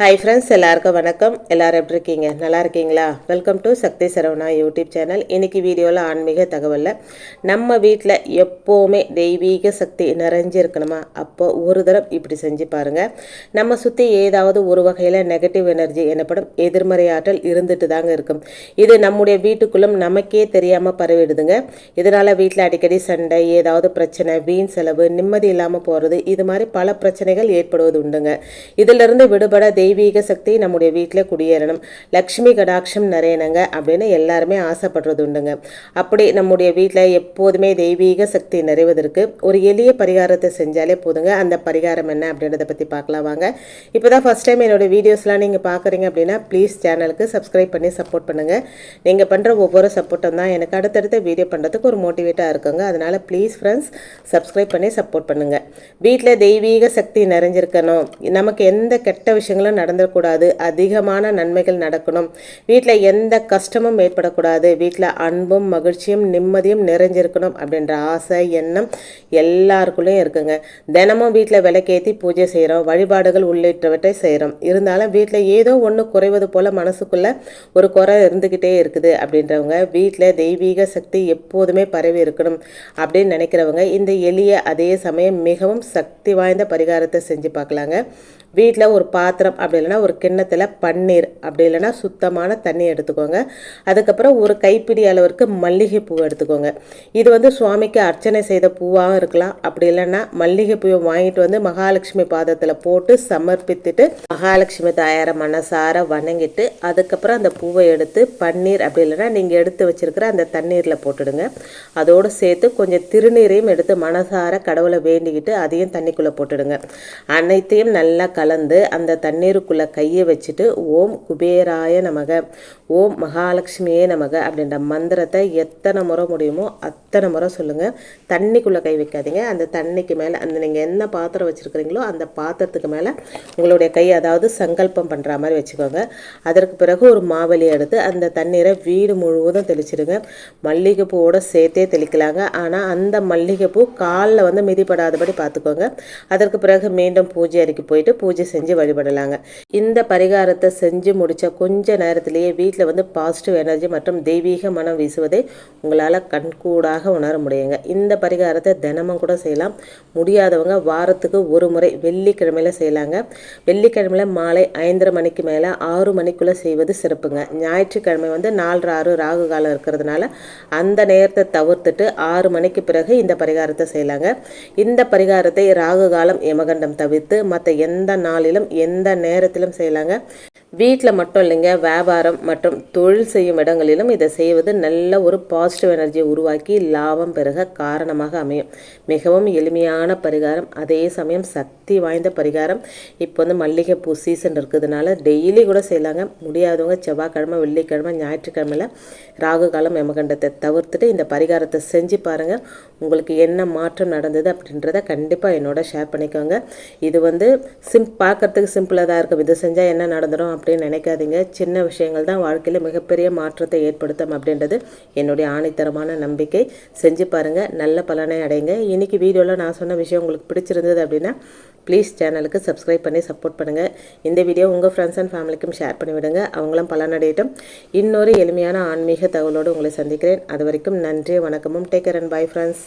Hi friends எல்லாருக்கும் வணக்கம். எல்லாரும் எப்படி இருக்கீங்க? நல்லா இருக்கீங்களா? Welcome to Sakthi Saravana YouTube channel இன்னைக்கு வீடியோவில் ஆன்மீக தகவலில் நம்ம வீட்டில் எப்போவுமே தெய்வீக சக்தி நிறைஞ்சிருக்கணுமா? அப்போ ஒரு தரம் இப்படி செஞ்சு பாருங்கள் நம்ம சுற்றி ஏதாவது ஒரு வகையில் நெகட்டிவ் எனர்ஜி எனப்படும் எதிர்மறை ஆற்றல் இருந்துட்டு தாங்க இருக்கும். இது நம்முடைய வீட்டுக்குள்ளும் நமக்கே தெரியாமல் பரவிடுதுங்க. இதனால் வீட்டில் அடிக்கடி சண்டை ஏதாவது பிரச்சனை வீண் செலவு நிம்மதி இல்லாமல் போகிறது இது மாதிரி பல பிரச்சனைகள் ஏற்படுவது உண்டுங்க. இதிலிருந்து விடுபட தெய்வீக சக்தி நம்முடைய வீட்டில் குடியேறணும். லக்ஷ்மி கடாட்சம் நிறையணுங்க அப்படின்னு எல்லாருமே ஆசைப்படுறது உண்டுங்க. அப்படி நம்முடைய வீட்டில் எப்போதுமே தெய்வீக சக்தி நிறைவதற்கு ஒரு எளிய பரிகாரத்தை செஞ்சாலே போதுங்க. அந்த பரிகாரம் என்ன அப்படின்றத பற்றி பார்க்கலாம் வாங்க. இப்போ தான் ஃபஸ்ட் டைம் என்னோடய வீடியோஸ்லாம் நீங்கள் பார்க்குறீங்க அப்படின்னா ப்ளீஸ் சேனலுக்கு சப்ஸ்கிரைப் பண்ணி சப்போர்ட் பண்ணுங்கள் நீங்கள் பண்ணுற ஒவ்வொரு சப்போர்ட்டும் தான் எனக்கு அடுத்தடுத்த வீடியோ பண்ணுறதுக்கு ஒரு மோட்டிவேட்டாக இருக்குங்க. அதனால் ப்ளீஸ் ஃப்ரெண்ட்ஸ் சப்ஸ்கிரைப் பண்ணி சப்போர்ட் பண்ணுங்கள் வீட்டில் தெய்வீக சக்தி நிறைஞ்சிருக்கணும். நமக்கு எந்த கெட்ட விஷயங்களும் நடந்துடக்கூடாது. அதிகமான நன்மைகள் நடக்கணும். வீட்டில் எந்த கஷ்டமும் ஏற்படக்கூடாது. வீட்டில் அன்பும் மகிழ்ச்சியும் நிம்மதியும் நிறைஞ்சிருக்கணும் அப்படின்ற ஆசை எண்ணம் எல்லாருக்குள்ளேயும் இருக்குங்க. தினமும் வீட்டில் விளக்கேற்றி பூஜை செய்கிறோம் வழிபாடுகள் உள்ளிட்டவற்றை செய்கிறோம் இருந்தாலும் வீட்டில் ஏதோ ஒன்று குறைவது போல் மனசுக்குள்ளே ஒரு குறை இருந்துக்கிட்டே இருக்குது அப்படின்றவங்க வீட்டில் தெய்வீக சக்தி எப்போதுமே பரவி இருக்கணும் அப்படின்னு நினைக்கிறவங்க இந்த எளிய அதே சமயம் மிகவும் சக்தி வாய்ந்த பரிகாரத்தை செஞ்சு பார்க்கலாங்க. வீட்டில் ஒரு பாத்திரம் அப்படி இல்லைன்னா ஒரு கிண்ணத்தில் பன்னீர் அப்படி இல்லைன்னா சுத்தமான தண்ணி எடுத்துக்கோங்க. அதுக்கப்புறம் ஒரு கைப்பிடி அளவிற்கு மல்லிகை பூ எடுத்துக்கோங்க. இது வந்து சுவாமிக்கு அர்ச்சனை செய்த பூவாகவும் இருக்கலாம். அப்படி இல்லைன்னா மல்லிகை பூவை வாங்கிட்டு வந்து மகாலட்சுமி பாதத்தில் போட்டு சமர்ப்பித்துட்டு மகாலட்சுமி தாயார மனசார வணங்கிட்டு அதுக்கப்புறம் அந்த பூவை எடுத்து பன்னீர் அப்படி இல்லைன்னா நீங்கள் எடுத்து வச்சிருக்கிற அந்த தண்ணீரில் போட்டுடுங்க. அதோடு சேர்த்து கொஞ்சம் திருநீரையும் எடுத்து மனசார கடவுளை வேண்டிக்கிட்டு அதையும் தண்ணிக்குள்ளே போட்டுடுங்க. அனைத்தையும் நல்லா கலந்து அந்த தண்ணீர் தண்ணீருக்குள்ளே கையை வச்சுட்டு ஓம் குபேராய நமக ஓம் மகாலட்சுமியே நமக அப்படின்ற மந்திரத்தை எத்தனை முறை முடியுமோ அத்தனை முறை சொல்லுங்கள் தண்ணிக்குள்ளே கை வைக்காதீங்க. அந்த தண்ணிக்கு மேலே அந்த நீங்கள் என்ன பாத்திரம் வச்சுருக்கிறீங்களோ அந்த பாத்திரத்துக்கு மேலே உங்களுடைய கை அதாவது சங்கல்பம் பண்ணுற மாதிரி வச்சுக்கோங்க. அதற்கு பிறகு ஒரு மாவலி எடுத்து அந்த தண்ணீரை வீடு முழுவதும் தெளிச்சிடுங்க. மல்லிகைப்பூவோட சேர்த்தே தெளிக்கலாங்க. ஆனால் அந்த மல்லிகைப்பூ காலில் வந்து மிதிப்படாதபடி பார்த்துக்கோங்க. அதற்கு பிறகு மீண்டும் பூஜை அறைக்கு போயிட்டு பூஜை செஞ்சு வழிபடலாங்க. இந்த பரிகாரத்தை செஞ்சு முடித்த கொஞ்ச நேரத்திலேயே வீட்டில் வந்து பாசிட்டிவ் எனர்ஜி மற்றும் தெய்வீக மனம் வீசுவதை உங்களால் கண்கூடாக உணர முடியுங்க. இந்த பரிகாரத்தை தினமும் கூட செய்யலாம். முடியாதவங்க வாரத்துக்கு ஒரு முறை வெள்ளிக்கிழமையில் செய்யலாங்க. வெள்ளிக்கிழமையில் மாலை ஐந்தரை மணிக்கு மேலே ஆறு மணிக்குள்ளே செய்வது சிறப்புங்க. ஞாயிற்றுக்கிழமை வந்து நாலு ஆறு ராகு காலம் இருக்கிறதுனால அந்த நேரத்தை தவிர்த்துட்டு ஆறு மணிக்கு பிறகு இந்த பரிகாரத்தை செய்யலாங்க. இந்த பரிகாரத்தை ராகு காலம் யமகண்டம் தவிர்த்து மற்ற எந்த நாளிலும் எந்த நேரத்திலும் செய்யலாங்க. வீட்டில் மட்டும் இல்லைங்க வியாபாரம் மற்றும் தொழில் செய்யும் இடங்களிலும் இதை செய்வது நல்ல ஒரு பாசிட்டிவ் எனர்ஜியை உருவாக்கி லாபம் பெருக காரணமாக அமையும். மிகவும் எளிமையான பரிகாரம் அதே சமயம் சக்தி வாய்ந்த பரிகாரம். இப்போ வந்து மல்லிகைப்பூ சீசன் இருக்கிறதுனால டெய்லி கூட செய்யலாங்க. முடியாதவங்க செவ்வாய்க்கிழமை வெள்ளிக்கிழமை ஞாயிற்றுக்கிழமையில் ராகு காலம் எமகண்டத்தை தவிர்த்துட்டு இந்த பரிகாரத்தை செஞ்சு பாருங்கள் உங்களுக்கு என்ன மாற்றம் நடந்தது அப்படின்றத கண்டிப்பாக என்னோட ஷேர் பண்ணிக்கோங்க. இது வந்து சிம் பார்க்கறதுக்கு சிம்பிளாக தான் இருக்கும். இது செஞ்சால் என்ன நடந்துடும் அப்படின்னு நினைக்காதீங்க. சின்ன விஷயங்கள் தான் வாழ்க்கையில் மிகப்பெரிய மாற்றத்தை ஏற்படுத்தும் அப்படின்றது என்னுடைய ஆணைத்தரமான நம்பிக்கை. செஞ்சு பாருங்கள் நல்ல பலனை அடைங்க. இன்றைக்கி வீடியோவில் நான் சொன்ன விஷயம் உங்களுக்கு பிடிச்சிருந்தது அப்படின்னா ப்ளீஸ் சேனலுக்கு சப்ஸ்கிரைப் பண்ணி சப்போர்ட் பண்ணுங்கள் இந்த வீடியோ உங்கள் ஃப்ரெண்ட்ஸ் அண்ட் ஃபேமிலிக்கும் ஷேர் பண்ணிவிடுங்க அவங்களும் பலனடையட்டும் இன்னொரு எளிமையான ஆன்மீக தகவலோடு உங்களை சந்திக்கிறேன். அது வரைக்கும் நன்றி வணக்கமும். Take care and bye friends